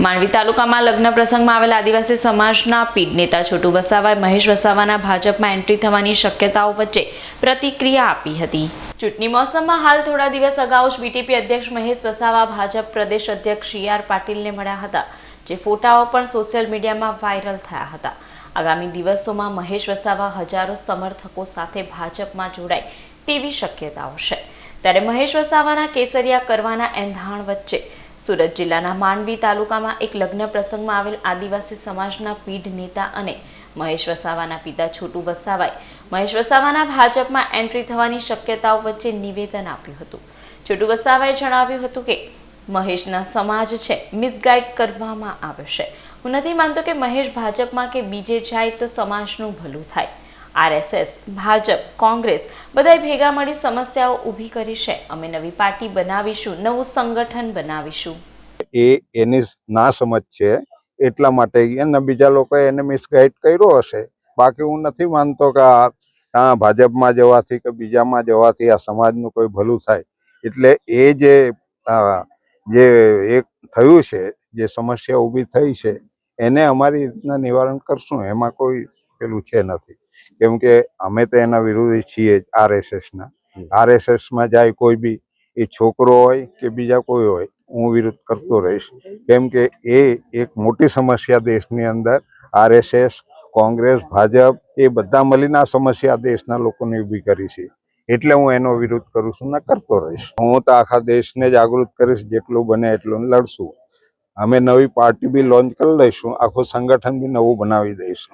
માંડવી તાલુકામાં લગ્ન પ્રસંગમાં આવેલા આદિવાસી સમાજના પીઢ નેતા છોટુ વસાવાએ મહેશ વસાવાના ભાજપમાં એન્ટ્રી થવાની શક્યતાઓ વચ્ચે પ્રતિક્રિયા આપી હતી. ચૂંટણી મોસમમાં હાલ થોડા દિવસ અગાઉ જ બીટીપી અધ્યક્ષ મહેશ વસાવા ભાજપ પ્રદેશ અધ્યક્ષ સી આર પાટીલને મળ્યા હતા, જે ફોટાઓ પણ સોશિયલ મીડિયામાં વાયરલ થયા હતા. આગામી દિવસોમાં મહેશ વસાવા હજારો સમર્થકો સાથે ભાજપમાં જોડાય તેવી શક્યતાઓ છે. ત્યારે મહેશ વસાવાના કેસરિયા કરવાના એંધાણ વચ્ચે સુરત જિલ્લાના માંડવી તાલુકામાં એક લગ્ન પ્રસંગમાં આવેલ આદિવાસી સમાજના પીઢ નેતા અને મહેશ વસાવાના પિતા છોટુ વસાવાએ મહેશ વસાવાના ભાજપમાં એન્ટ્રી થવાની શક્યતાઓ વચ્ચે નિવેદન આપ્યું હતું. છોટુ વસાવાએ જણાવ્યું હતું કે, મહેશના સમાજ છે મિસગાઈડ કરવામાં આવ્યો છે. હું નથી માનતો કે મહેશ ભાજપમાં કે બીજે જાય તો સમાજનું ભલું થાય. આરએસએસ, ભાજપ, કોંગ્રેસ બધાએ ભેગા મળી સમસ્યાઓ ઊભી કરી છે. અમે નવી પાર્ટી બનાવીશું, નવું સંગઠન બનાવીશું. એ એની ના સમજ છે. એટલા માટે અને બીજા લોકોએ એને મિસગાઈડ કર્યો હશે. બાકી હું નથી માનતો કે આ ભાજપમાં જવાથી કે બીજામાં જવાથી આ સમાજનું કોઈ ભલું થાય. એટલે એ જે જે એક થયું છે, જે સમસ્યા ઊભી થઈ છે, એને અમારી રીતના નિવારણ કરશું. એમાં કોઈ પેલું છે નથી. કેમ કે અમે તો એના વિરોધી છીએ જ આરએસએસના. આરએસએસમાં જાય કોઈ બી એ છોકરો હોય કે બીજા કોઈ હોય હું વિરોધ કરતો રહીશ. કેમ કે એ એક મોટી સમસ્યા દેશની અંદર આરએસએસ કોંગ્રેસ ભાજપ એ બધા મળીને આ સમસ્યા દેશના લોકોને ઊભી કરી છે. એટલે હું એનો વિરોધ કરું છું ને કરતો રહીશ. હું તો આખા દેશને જાગૃત કરીશ જેટલું બને એટલું લડશું. અમે નવી પાર્ટી બી લોન્ચ કરી લઈશું આખું સંગઠન બી નવું બનાવી દઈશું.